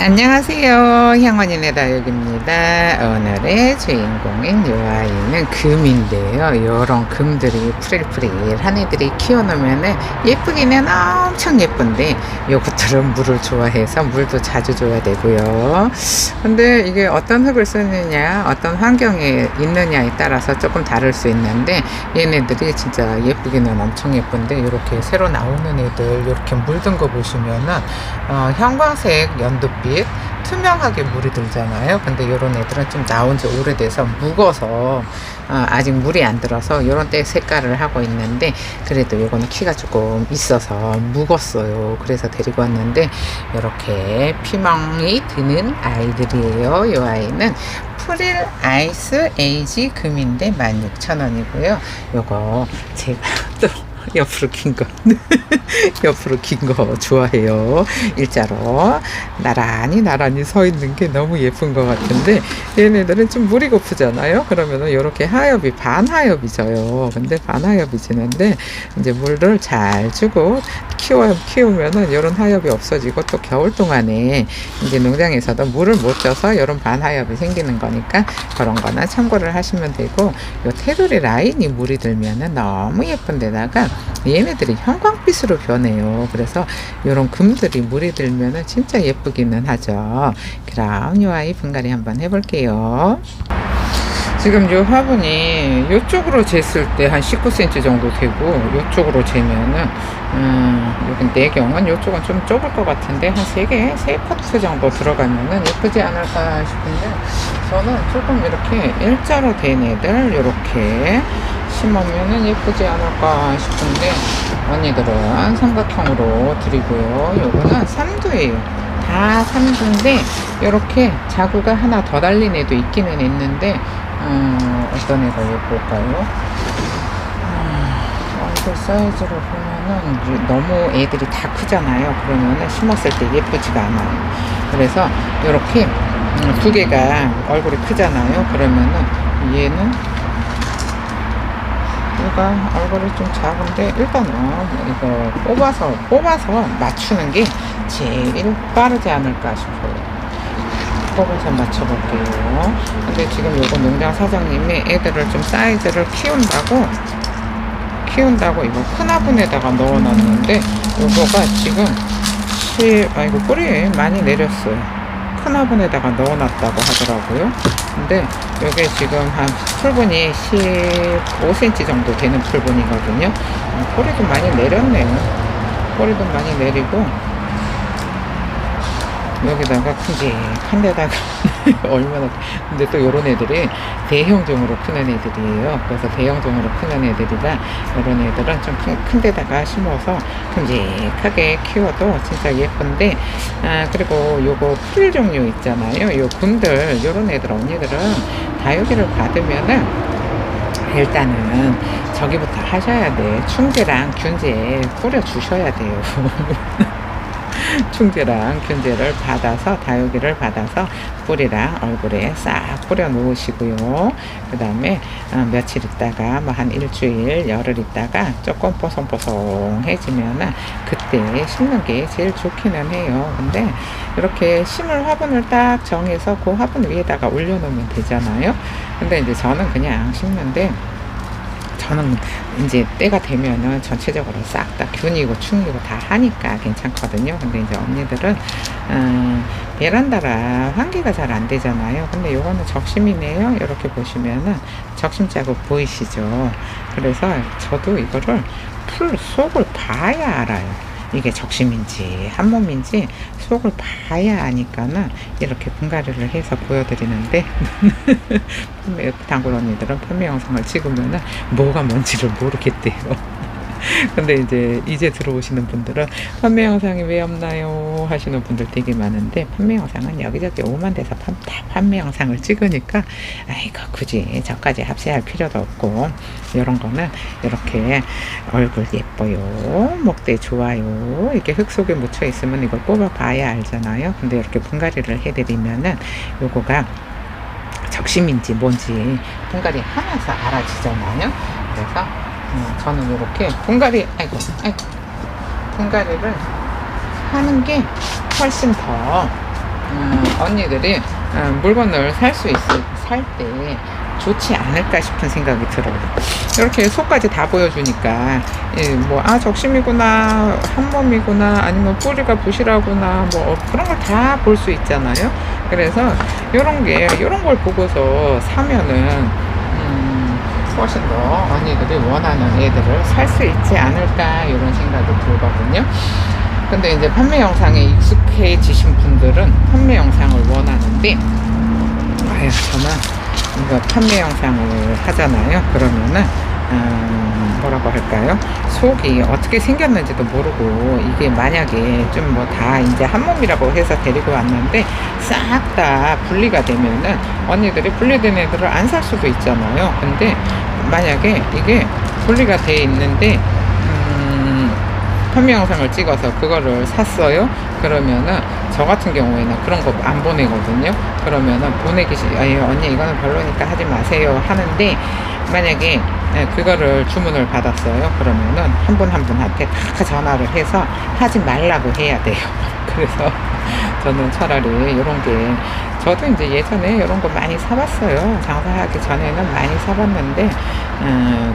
안녕하세요. 향원이네 다육입니다. 오늘의 주인공인 요 아이는 금인데요. 요런 금들이 프릴프릴한 애들이 키워놓으면 예쁘기는 엄청 예쁜데 요것들은 물을 좋아해서 물도 자주 줘야 되고요. 근데 이게 어떤 흙을 쓰느냐, 어떤 환경에 있느냐에 따라서 조금 다를 수 있는데 얘네들이 진짜 예쁘기는 엄청 예쁜데 이렇게 새로 나오는 애들 이렇게 물든 거 보시면은 어, 형광색 연두 빛 투명하게 물이 들잖아요. 근데 이런 애들은 좀 나온 지 오래돼서 묵어서 어, 아직 물이 안 들어서 이런 때 색깔을 하고 있는데 그래도 요거는 키가 조금 있어서 묵었어요. 그래서 데리고 왔는데 이렇게 피멍이 드는 아이들이에요. 이 아이는 프릴 아이스 에이지 금인데 16,000원이고요. 요거 제가 또 옆으로 긴 거. 옆으로 긴 거 좋아해요. 일자로 나란히 나란히 서 있는 게 너무 예쁜 것 같은데 얘네들은 좀 물이 고프잖아요. 그러면은 이렇게 하엽이 반하엽이 져요. 근데 반하엽이 지는데 이제 물을 잘 주고 키워 키우면은 이런 하엽이 없어지고 또 겨울 동안에 이제 농장에서도 물을 못 줘서 이런 반하엽이 생기는 거니까 그런 거나 참고를 하시면 되고 요 테두리 라인이 물이 들면은 너무 예쁜 데다가 얘네들이 형광빛으로 변해요. 그래서 이런 금들이 물이 들면은 진짜 예쁘기는 하죠. 그럼 요 아이 분갈이 한번 해볼게요. 지금 요 화분이 요쪽으로 쟀을 때 한 19cm 정도 되고 요쪽으로 재면은 음, 여긴 내경은 요쪽은 좀 좁을 것 같은데 한 3개, 3파트 정도 들어가면은 예쁘지 않을까 싶은데 저는 조금 이렇게 일자로 된 애들 이렇게 심으면은 예쁘지 않을까 싶은데 언니들은 삼각형으로 드리고요. 요거는 삼두예요. 다 삼두인데 이렇게 자구가 하나 더 달린 애도 있기는 있는데 음, 어떤 애가 예쁠까요? 음, 얼굴 사이즈로 보면은 너무 애들이 다 크잖아요. 그러면은 심었을 때 예쁘지가 않아요. 그래서 이렇게 음, 두 개가 얼굴이 크잖아요. 그러면은 얘는 얘가 얼굴이 좀 작은데 일단은 이거 뽑아서 뽑아서 맞추는 게 제일 빠르지 않을까 싶어요. 뽑아서 맞춰볼게요. 근데 지금 요거 농장 사장님이 애들을 좀 사이즈를 키운다고 키운다고 이거 큰 화분에다가 넣어놨는데 요거가 지금 10, 아 이거 뿌리 많이 내렸어요. 큰 화분에다가 넣어놨다고 하더라고요. 근데 요게 지금 한 풀분이 15cm 정도 되는 풀분이거든요. 음, 뿌리도 많이 내렸네요. 뿌리도 많이 내리고 여기다가 큼직한 데다가 얼마나 근데 또 요런 애들이 대형종으로 크는 애들이에요. 그래서 대형종으로 크는 애들이라 요런 애들은 좀 큰 데다가 심어서 큼직하게 키워도 진짜 예쁜데 아 그리고 요거 풀 종류 있잖아요. 요 금들 요런 애들 언니들은 다육이를 받으면은 일단은 저기부터 하셔야 돼. 충제랑 균제 뿌려 주셔야 돼요 충제랑 균제를 받아서 다육이를 받아서 뿌리랑 얼굴에 싹 뿌려 놓으시고요. 그 다음에 어, 며칠 있다가 뭐 한 일주일 열흘 있다가 조금 뽀송뽀송해지면은 그때 심는 게 제일 좋기는 해요. 근데 이렇게 심을 화분을 딱 정해서 그 화분 위에다가 올려놓으면 되잖아요. 근데 이제 저는 그냥 심는데 저는 이제 때가 되면은 전체적으로 싹 다 균이고 충이고 다 하니까 괜찮거든요. 근데 이제 언니들은 음, 베란다가 환기가 잘 안 되잖아요. 근데 요거는 적심이네요. 이렇게 보시면은 적심 자국 보이시죠? 그래서 저도 이거를 풀 속을 봐야 알아요. 이게 적심인지 한 몸인지 속을 봐야 아니까는 이렇게 분갈이를 해서 보여드리는데 판매 단골 언니들은 판매 영상을 찍으면은 뭐가 뭔지를 모르겠대요. 근데 이제 이제 들어오시는 분들은 판매 영상이 왜 없나요? 하시는 분들 되게 많은데 판매 영상은 여기저기 오만 데서 판, 다 판매 영상을 찍으니까 아이고 굳이 저까지 합세할 필요도 없고 이런 거는 이렇게 얼굴 예뻐요 목대 좋아요 이렇게 흙 속에 묻혀 있으면 이걸 뽑아 봐야 알잖아요. 근데 이렇게 분갈이를 해드리면은 요거가 적심인지 뭔지 분갈이 하면서 알아지잖아요. 그래서 어, 저는 이렇게 분갈이 아이고 아이고 분갈이를 하는 게 훨씬 더 어, 언니들이 어, 물건을 살 수 있을 살 때 좋지 않을까 싶은 생각이 들어요. 이렇게 속까지 다 보여주니까 뭐아 적심이구나 한 몸이구나 아니면 뿌리가 부실하구나 뭐 그런 걸 다 볼 수 있잖아요. 그래서 이런 게 이런 걸 보고서 사면은 음, 훨씬 더 언니들이 원하는 애들을 살 수 있지 않을까 이런 생각이 들거든요. 근데 이제 판매 영상에 익숙해지신 분들은 판매 영상을 원하는데 아유 저는 이거 판매 영상을 하잖아요. 그러면은 음, 뭐라고 할까요? 속이 어떻게 생겼는지도 모르고 이게 만약에 좀 뭐 다 이제 한 몸이라고 해서 데리고 왔는데 싹 다 분리가 되면은 언니들이 분리된 애들을 안 살 수도 있잖아요. 근데 만약에 이게 분리가 돼 있는데 음, 판매 영상을 찍어서 그거를 샀어요. 그러면은 저 같은 경우에는 그런 거 안 보내거든요. 그러면은 보내기 싫, 아니 언니 이거는 별로니까 하지 마세요 하는데 만약에 예, 그거를 주문을 받았어요. 그러면은 한 분 한 분한테 다 전화를 해서 하지 말라고 해야 돼요. 그래서 저는 차라리 이런 게 저도 이제 예전에 이런 거 많이 사봤어요. 장사하기 전에는 많이 사봤는데 음,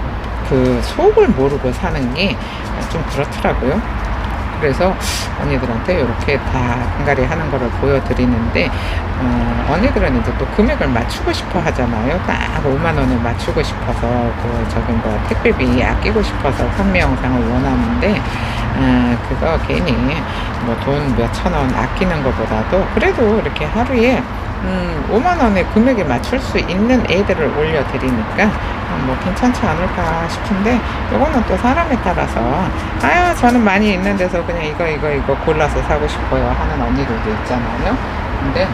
그 속을 모르고 사는 게 좀 그렇더라고요. 그래서 언니들한테 이렇게 다 분갈이 하는 거를 보여드리는데 어, 언니들은 이제 또 금액을 맞추고 싶어 하잖아요. 딱 5만 원을 맞추고 싶어서 그 저기 뭐 택배비 아끼고 싶어서 판매 영상을 원하는데 어, 그거 괜히 뭐 돈 몇 천 원 아끼는 것보다도 그래도 이렇게 하루에 음, 5만 원의 금액에 맞출 수 있는 애들을 올려드리니까 어, 뭐 괜찮지 않을까 싶은데 이거는 또 사람에 따라서 아유 저는 많이 있는 데서 그냥 이거 이거 이거 골라서 사고 싶어요 하는 언니들도 있잖아요. 근데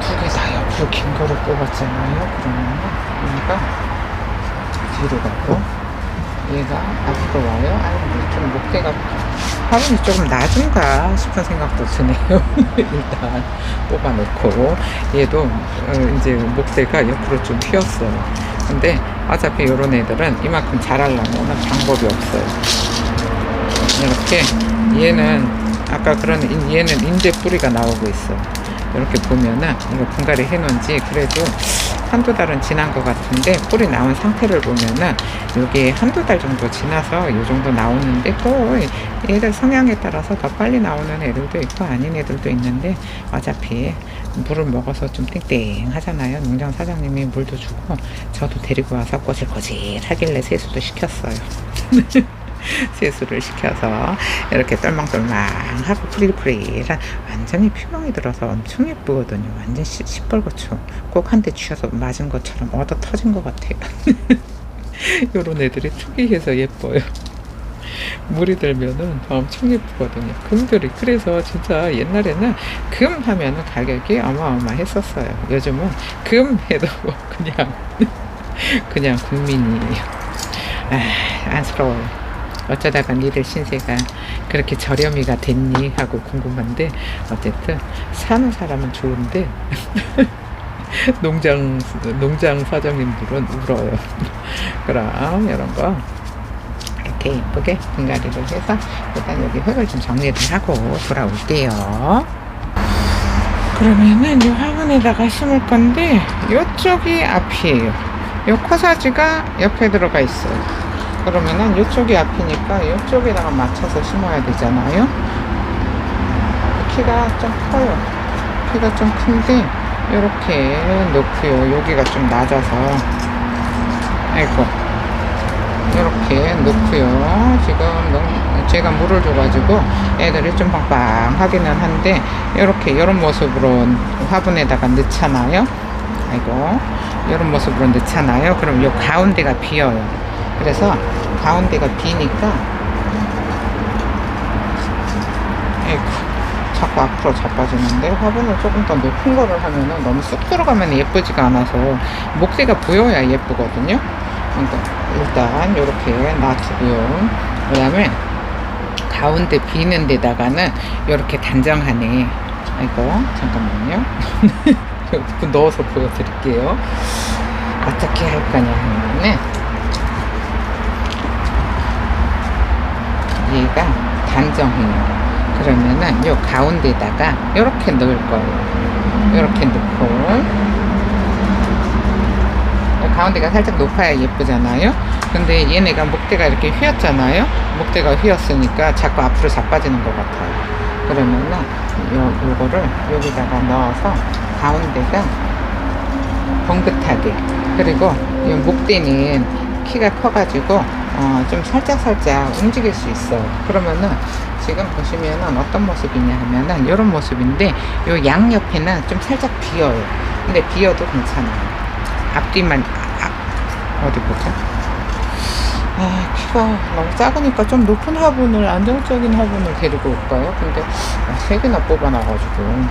두 개 다 옆으로 긴 거를 뽑았잖아요. 그러면 얘가 뒤로 가고 얘가 앞으로 와요. 아니 좀 목대가 화분이 조금 낮은가 싶은 생각도 드네요. 일단 뽑아놓고 얘도 어, 이제 목대가 옆으로 좀 휘었어요. 근데 어차피 이런 애들은 이만큼 자라려면 방법이 없어요. 이렇게 얘는 아까 그런 인- 얘는 인제 뿌리가 나오고 있어. 이렇게 보면은 이거 분갈이 해놓은 지 그래도 한두 달은 지난 것 같은데 뿌리 나온 상태를 보면은 여기 한두 달 정도 지나서 이 정도 나오는데 또 얘들 성향에 따라서 더 빨리 나오는 애들도 있고 아닌 애들도 있는데 어차피 물을 먹어서 좀 땡땡 하잖아요. 농장 사장님이 물도 주고 저도 데리고 와서 꼬질꼬질 하길래 세수도 시켰어요. 세수를 시켜서 이렇게 똘망똘망하고 프릴프릴한 완전히 표명이 들어서 엄청 예쁘거든요. 완전 시, 시뻘겋죠. 꼭 한 대 쥐어서 맞은 것처럼 얻어 터진 것 같아요. 요런 애들이 특이해서 예뻐요. 물이 들면은 엄청 예쁘거든요. 금들이 그래서 진짜 옛날에는 금 하면은 가격이 어마어마했었어요. 요즘은 금 해도 그냥 그냥 국민이에요. 아, 안쓰러워요. 어쩌다가 니들 신세가 그렇게 저렴이가 됐니 하고 궁금한데 어쨌든 사는 사람은 좋은데 농장 농장 사장님들은 울어요. 그럼 이런 거 이렇게 예쁘게 분갈이를 해서 일단 여기 흙을 좀 정리를 하고 돌아올게요. 그러면은 이 화분에다가 심을 건데 이쪽이 앞이에요. 이 코사지가 옆에 들어가 있어요. 그러면은 이쪽이 앞이니까 이쪽에다가 맞춰서 심어야 되잖아요. 키가 좀 커요. 키가 좀 큰데 이렇게 놓고요. 여기가 좀 낮아서 아이고 이렇게 놓고요. 지금 제가 물을 줘가지고 애들이 좀 빵빵하기는 한데 이렇게 이런 모습으로 화분에다가 넣잖아요. 아이고 이런 모습으로 넣잖아요. 그럼 이 가운데가 비어요. 그래서 가운데가 비니까 아이고 자꾸 앞으로 자빠지는데 화분을 조금 더 높은 거를 하면은 너무 쑥 들어가면 예쁘지가 않아서 목대가 보여야 예쁘거든요. 그러니까 일단 이렇게 놔두고요. 그 다음에 가운데 비는 데다가는 이렇게 단정하네. 아이고 잠깐만요. 넣어서 보여드릴게요. 어떻게 할 거냐 하면은 얘가 단정해요. 그러면은 요 가운데다가 이렇게 넣을 거예요. 이렇게 넣고 요 가운데가 살짝 높아야 예쁘잖아요. 근데 얘네가 목대가 이렇게 휘었잖아요. 목대가 휘었으니까 자꾸 앞으로 자빠지는 것 같아요. 그러면은 요, 요거를 여기다가 넣어서 가운데가 봉긋하게 그리고 이 목대는 키가 커가지고 어, 좀 살짝 살짝 움직일 수 있어요. 그러면은 지금 보시면은 어떤 모습이냐 하면은 이런 모습인데 요 양 옆에는 좀 살짝 비어요. 근데 비어도 괜찮아요. 앞뒤만 아, 앞- 어디 보자. 아 키가 너무 작으니까 좀 높은 화분을 안정적인 화분을 데리고 올까요? 근데 아, 세 개나 뽑아놔가지고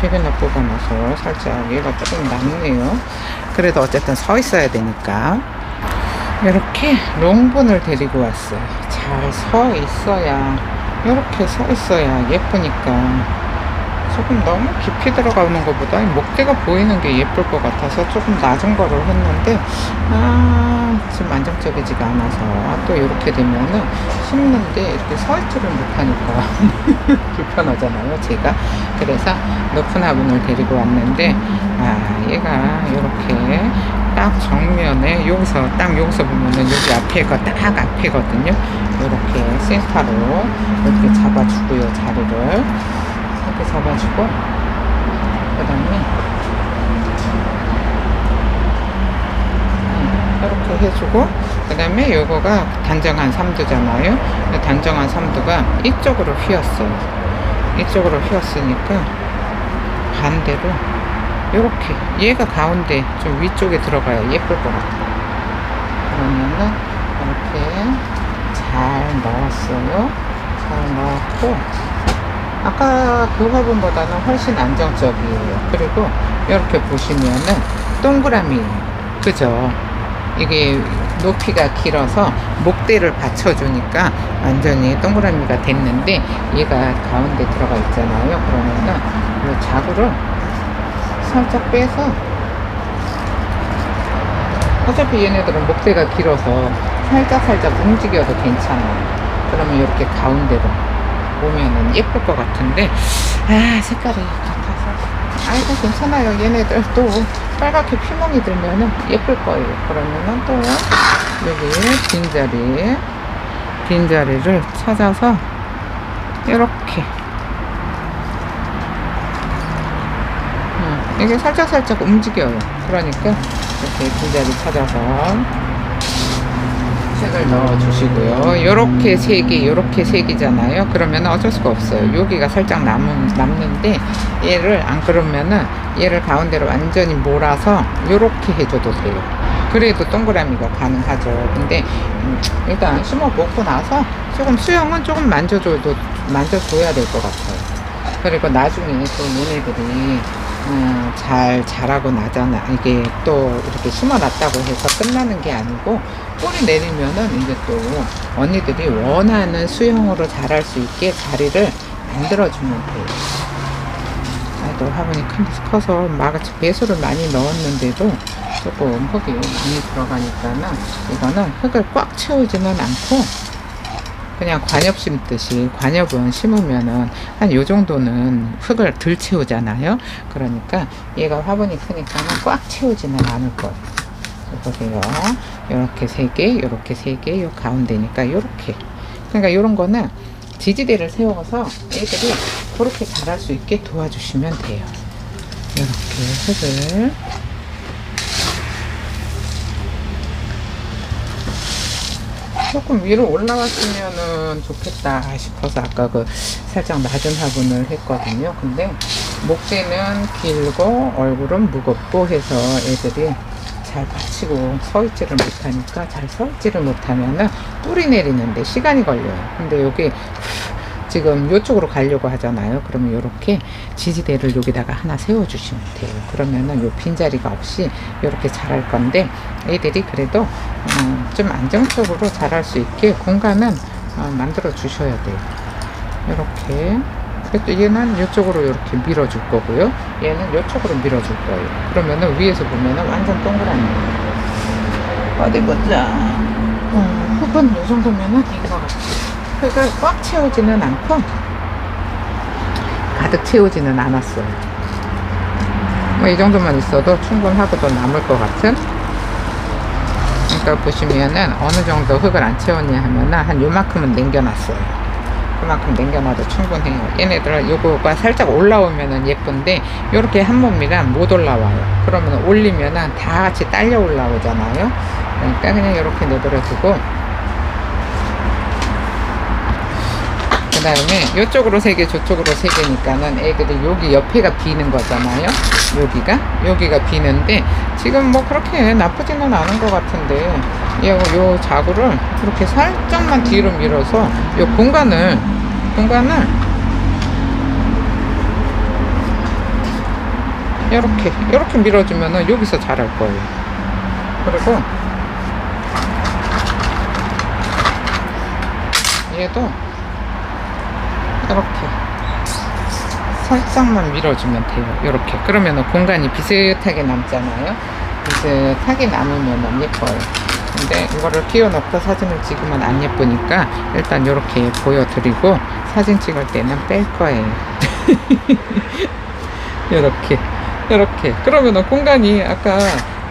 세 개나 뽑아놔서 살짝 얘가 조금 낮네요. 그래도 어쨌든 서 있어야 되니까. 이렇게 롱분을 데리고 왔어요. 잘 서 있어야, 이렇게 서 있어야 예쁘니까. 조금 너무 깊이 들어가는 것보다 목대가 보이는 게 예쁠 것 같아서 조금 낮은 거를 했는데, 아, 지금 안정적이지가 않아서. 또 이렇게 되면은 심는데 이렇게 서 있지를 못하니까 불편하잖아요, 제가. 그래서 높은 화분을 데리고 왔는데, 아, 얘가 이렇게 딱 정면에 여기서 딱 여기서 보면은 여기 앞에가 딱 앞에거든요. 이렇게 센터로 이렇게 잡아주고요 자리를 이렇게 잡아주고 그 다음에 음, 이렇게 해주고 그 다음에 요거가 단정한 삼두잖아요. 단정한 삼두가 이쪽으로 휘었어요. 이쪽으로 휘었으니까 반대로 요렇게. 얘가 가운데 좀 위쪽에 들어가야 예쁠 것 같아요 그러면은 이렇게 잘 넣었어요. 잘 넣었고 아까 그 화분보다는 훨씬 안정적이에요. 그리고 이렇게 보시면은 동그라미 그죠? 이게 높이가 길어서 목대를 받쳐주니까 완전히 동그라미가 됐는데 얘가 가운데 들어가 있잖아요. 그러면은 이 자구를 살짝 빼서 어차피 얘네들은 목대가 길어서 살짝 살짝 움직여도 괜찮아요. 그러면 이렇게 가운데로 오면은 예쁠 것 같은데 아 색깔이 같아서 아이고 괜찮아요. 얘네들 또 빨갛게 피멍이 들면은 예쁠 거예요. 그러면은 또 여기 빈자리 빈자리를 찾아서 이렇게 음, 이게 살짝살짝 움직여요. 그러니까 이렇게 빈자리 찾아서 색을 넣어주시고요. 요렇게 색이, 요렇게 색이잖아요. 그러면 어쩔 수가 없어요. 여기가 살짝 남은, 남는데 얘를 안 그러면은 얘를 가운데로 완전히 몰아서 요렇게 해줘도 돼요. 그래도 동그라미가 가능하죠. 근데 음, 일단 심어 먹고 나서 조금 수영은 조금 만져줘도 만져줘야 될 것 같아요. 그리고 나중에 또 얘네들이 음, 잘 자라고 나잖아. 이게 또 이렇게 심어놨다고 해서 끝나는 게 아니고 뿌리 내리면은 이제 또 언니들이 원하는 수영으로 자랄 수 있게 자리를 만들어주면 돼요. 아, 또 화분이 큰 커서 막 배수를 많이 넣었는데도 조금 흙이 많이 들어가니까는 이거는 흙을 꽉 채우지는 않고 그냥 관엽 심듯이 관엽은 심으면은 한 요 정도는 흙을 덜 채우잖아요. 그러니까 얘가 화분이 크니까는 꽉 채우지는 않을 거예요. 보세요. 요렇게 세 개, 요렇게 세 개, 요 가운데니까 요렇게. 그러니까 요런 거는 지지대를 세워서 애들이 그렇게 자랄 수 있게 도와주시면 돼요. 이렇게 흙을 조금 위로 올라왔으면은 좋겠다 싶어서 아까 그 살짝 낮은 화분을 했거든요. 근데 목대는 길고 얼굴은 무겁고 해서 애들이 잘 받치고 서 있지를 못하니까 잘 서 있지를 못하면은 뿌리 내리는데 시간이 걸려요. 근데 여기 지금 이쪽으로 가려고 하잖아요. 그러면 이렇게 지지대를 여기다가 하나 세워주시면 돼요. 그러면은 요 빈자리가 없이 이렇게 자랄 건데 애들이 그래도 어, 좀 안정적으로 자랄 수 있게 공간은 어, 만들어 주셔야 돼요. 이렇게 그래도 얘는 이쪽으로 이렇게 밀어줄 거고요. 얘는 이쪽으로 밀어줄 거예요. 그러면은 위에서 보면은 완전 동그라미예요. 어디 보자. 어, 흙은 이 정도면은 된것 같아요. 흙을 꽉 채우지는 않고 가득 채우지는 않았어요. 뭐 이 정도만 있어도 충분하고도 남을 것 같은 그러니까 보시면은 어느 정도 흙을 안 채웠냐 하면은 한 요만큼은 남겨놨어요. 그만큼 남겨놔도 충분해요. 얘네들 요거가 살짝 올라오면은 예쁜데 요렇게 한 몸이랑 못 올라와요. 그러면 올리면은 다 같이 딸려 올라오잖아요. 그러니까 그냥 요렇게 내버려 두고 그 다음에 이쪽으로 세 개, 저쪽으로 세 개니까는 애들이 여기 옆에가 비는 거잖아요. 여기가 여기가 비는데 지금 뭐 그렇게 나쁘지는 않은 것 같은데 요, 요 자구를 이렇게 살짝만 뒤로 밀어서 요 공간을 공간을 이렇게 이렇게 밀어주면은 여기서 자랄 거예요. 그리고 얘도 이렇게 살짝만 밀어주면 돼요. 이렇게 그러면은 공간이 비슷하게 남잖아요. 비슷하게 남으면 예뻐요. 근데 이거를 끼워놓고 사진을 찍으면 안 예쁘니까 일단 이렇게 보여드리고 사진 찍을 때는 뺄 거예요. 이렇게 이렇게 그러면은 공간이 아까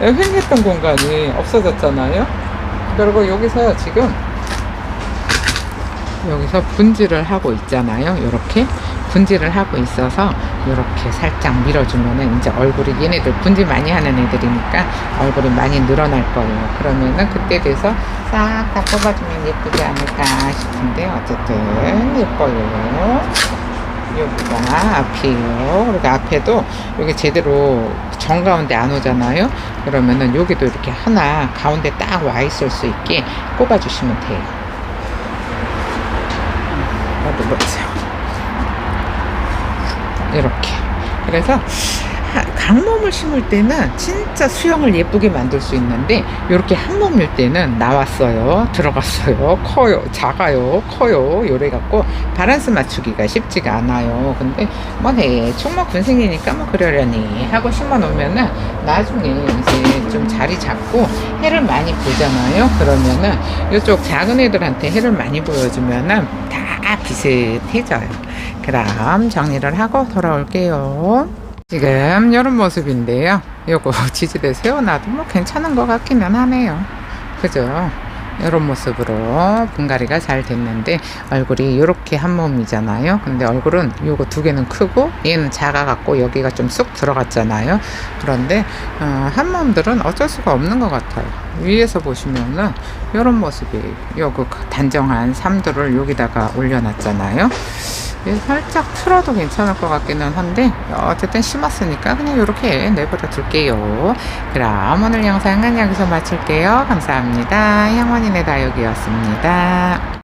횡했던 공간이 없어졌잖아요. 그리고 여기서 지금 여기서 분질을 하고 있잖아요. 이렇게 분질을 하고 있어서 이렇게 살짝 밀어주면은 이제 얼굴이 얘네들 분질 많이 하는 애들이니까 얼굴이 많이 늘어날 거예요. 그러면은 그때 돼서 싹 다 뽑아주면 예쁘지 않을까 싶은데 어쨌든 예뻐요. 여기가 앞이에요. 그리고 앞에도 여기 제대로 정 가운데 안 오잖아요. 그러면은 여기도 이렇게 하나 가운데 딱 와 있을 수 있게 꼽아주시면 돼요. 보세요. 이렇게. 그래서 하- 강몸을 심을 때는 진짜 수영을 예쁘게 만들 수 있는데 이렇게 한 몸일 때는 나왔어요. 들어갔어요. 커요. 작아요. 커요. 요래 갖고 바란스 맞추기가 쉽지가 않아요. 근데 뭐 대충 뭐 군생이니까 뭐 그러려니 하고 심어 놓으면은 나중에 이제 좀 자리 잡고 해를 많이 보잖아요. 그러면은 이쪽 작은 애들한테 해를 많이 보여주면은 다 비슷해져요. 그럼 정리를 하고 돌아올게요 지금 이런 모습인데요. 요거 지지대 세워놔도 뭐 괜찮은 것 같기는 하네요. 그죠? 이런 모습으로 분갈이가 잘 됐는데 얼굴이 이렇게 한 몸이잖아요. 근데 얼굴은 요거 두 개는 크고 얘는 작아갖고 여기가 좀 쑥 들어갔잖아요. 그런데 어, 한 몸들은 어쩔 수가 없는 것 같아요. 위에서 보시면은 이런 모습이에요. 요거 단정한 삼두를 여기다가 올려놨잖아요. 얘 살짝 틀어도 괜찮을 것 같기는 한데 어쨌든 심었으니까 그냥 이렇게 내버려 둘게요. 그럼 오늘 영상은 여기서 마칠게요. 감사합니다. 향원이네 다육이었습니다